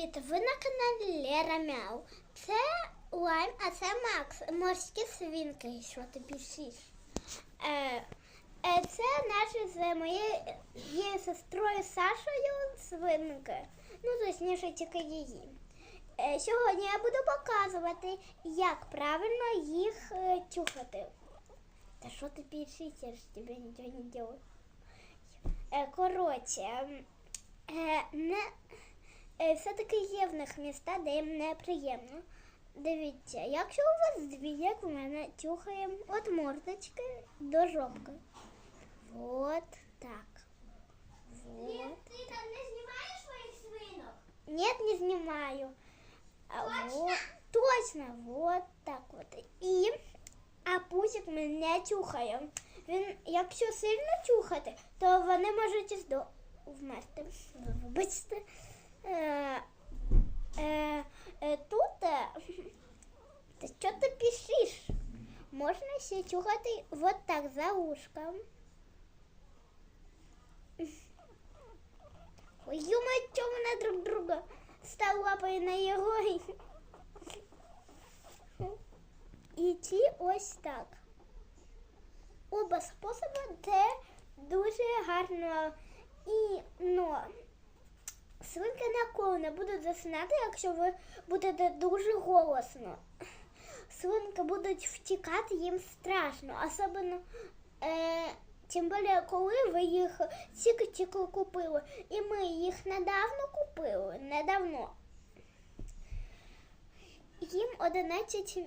Привіт! Ви на каналі Лера Мяу. Це Лайм, а це Макс. Морські свинки, що ти пишеш. Е, е, це наші з моєю сестрою Сашою свинки. Ну, точніше, тільки її. Е, сьогодні я буду показувати, як правильно їх е, чухати. Та що ти пишеш, я ж тебе нічого не делаю. Е, коротше, е, не, все-таки є в них міста, де їм неприємно. Дивіться, якщо у вас дві, як в мене, тюхаємо від мордочки до жопки. Вот так. Вот. Ти там не знімаєш своїх свинок? Нет, не снимаю. А вот, точно, вот так вот. І а пусик ми не чухаємо. Він, якщо сильно чухати, то вони можуть і здо... вмерти. Вибачте. Е, е, е, тут е, та що ти пишеш? Можна ще чухати вот так за ушком. Ой, ё что мы друг друга стал лапой на його. І ті ось так. Оба способи це дуже гарно свинки ніколи не будуть засинати, якщо ви будете дуже голосно. Свинки будуть втікати, їм страшно, особливо е, тим більше, коли ви їх тільки-тільки купили. І ми їх недавно купили, недавно. Їм 11,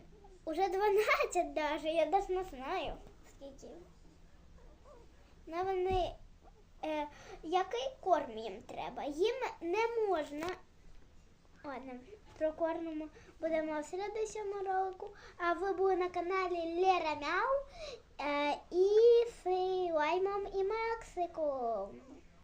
уже 12 даже, я навіть не знаю скільки. На вони, е, який корм їм треба? Їм не можна. Ладно, про корм будемо в слідчому ролику. А ви були на каналі Лера Мяу е, і Фейлаймом і Максиком.